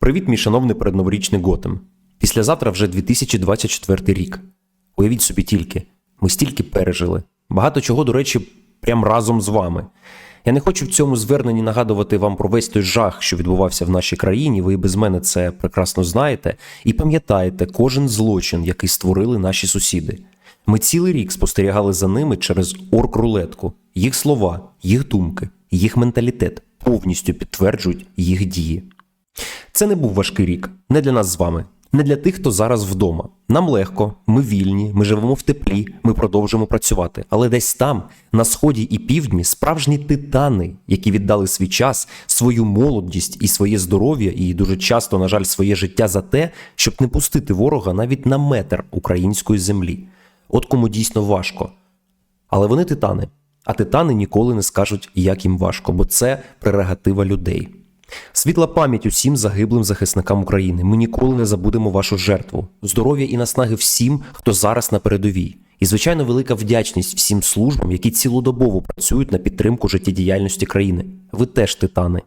Привіт, мій шановний передноворічний Готем. Післязавтра вже 2024 рік. Уявіть собі тільки, ми стільки пережили. Багато чого, до речі, прям разом з вами. Я не хочу в цьому зверненні нагадувати вам про весь той жах, що відбувався в нашій країні. Ви без мене це прекрасно знаєте, і пам'ятаєте кожен злочин, який створили наші сусіди. Ми цілий рік спостерігали за ними через орк-рулетку. Їх слова, їх думки, їх менталітет повністю підтверджують їх дії. Це не був важкий рік, не для нас з вами, не для тих, хто зараз вдома. Нам легко, ми вільні, ми живемо в теплі, ми продовжуємо працювати. Але десь там, на сході і півдні, справжні титани, які віддали свій час, свою молодість і своє здоров'я, і дуже часто, на жаль, своє життя за те, щоб не пустити ворога навіть на метр української землі. От кому дійсно важко. Але вони титани. А титани ніколи не скажуть, як їм важко, бо це прерогатива людей. Світла пам'ять усім загиблим захисникам України. Ми ніколи не забудемо вашу жертву. Здоров'я і наснаги всім, хто зараз на передовій. І, звичайно, велика вдячність всім службам, які цілодобово працюють на підтримку життєдіяльності країни. Ви теж титани.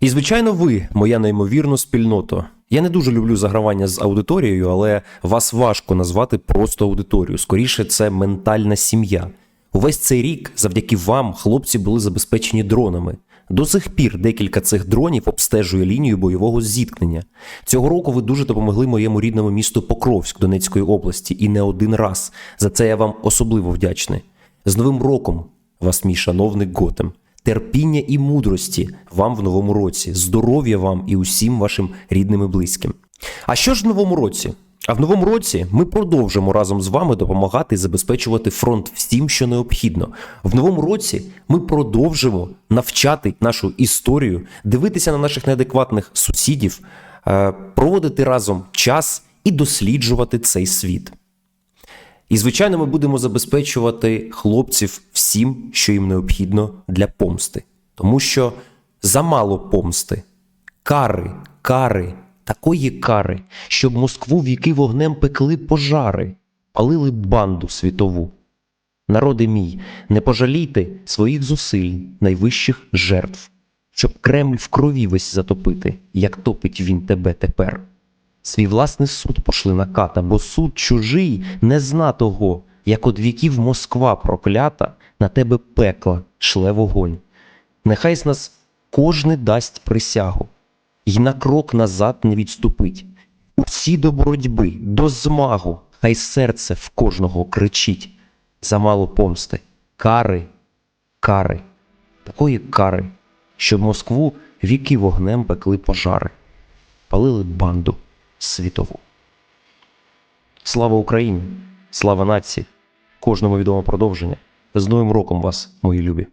І, звичайно, ви, моя неймовірна спільнота. Я не дуже люблю загравання з аудиторією, але вас важко назвати просто аудиторією. Скоріше, це ментальна сім'я. Увесь цей рік, завдяки вам, хлопці були забезпечені дронами. До сих пір декілька цих дронів обстежує лінію бойового зіткнення. Цього року ви дуже допомогли моєму рідному місту Покровськ Донецької області і не один раз. За це я вам особливо вдячний. З Новим роком вас, мій шановний Готем. Терпіння і мудрості вам в новому році, здоров'я вам і усім вашим рідним і близьким. А що ж в новому році? А в новому році ми продовжимо разом з вами допомагати і забезпечувати фронт всім, що необхідно. В новому році ми продовжимо навчати нашу історію, дивитися на наших неадекватних сусідів, е, проводити разом час і досліджувати цей світ. І, звичайно, ми будемо забезпечувати хлопців всім, що їм необхідно для помсти. Тому що замало помсти, кари, кари, такої кари, щоб Москву віки вогнем пекли пожари, палили банду світову. Народи мій, не пожалійте своїх зусиль, найвищих жертв, щоб Кремль в крові весь затопити, як топить він тебе тепер. Свій власний суд пошли на ката, бо суд чужий не зна того, як од віків Москва проклята, на тебе пекла шле вогонь. Нехай з нас кожний дасть присягу, й на крок назад не відступить. Усі до боротьби, до змагу, хай серце в кожного кричить. Замало помсти, кари, кари, такої кари, щоб Москву віки вогнем пекли пожари, палили банду світову. Слава Україні! Слава нації! Кожному відомо продовження. З Новим роком вас, мої любі!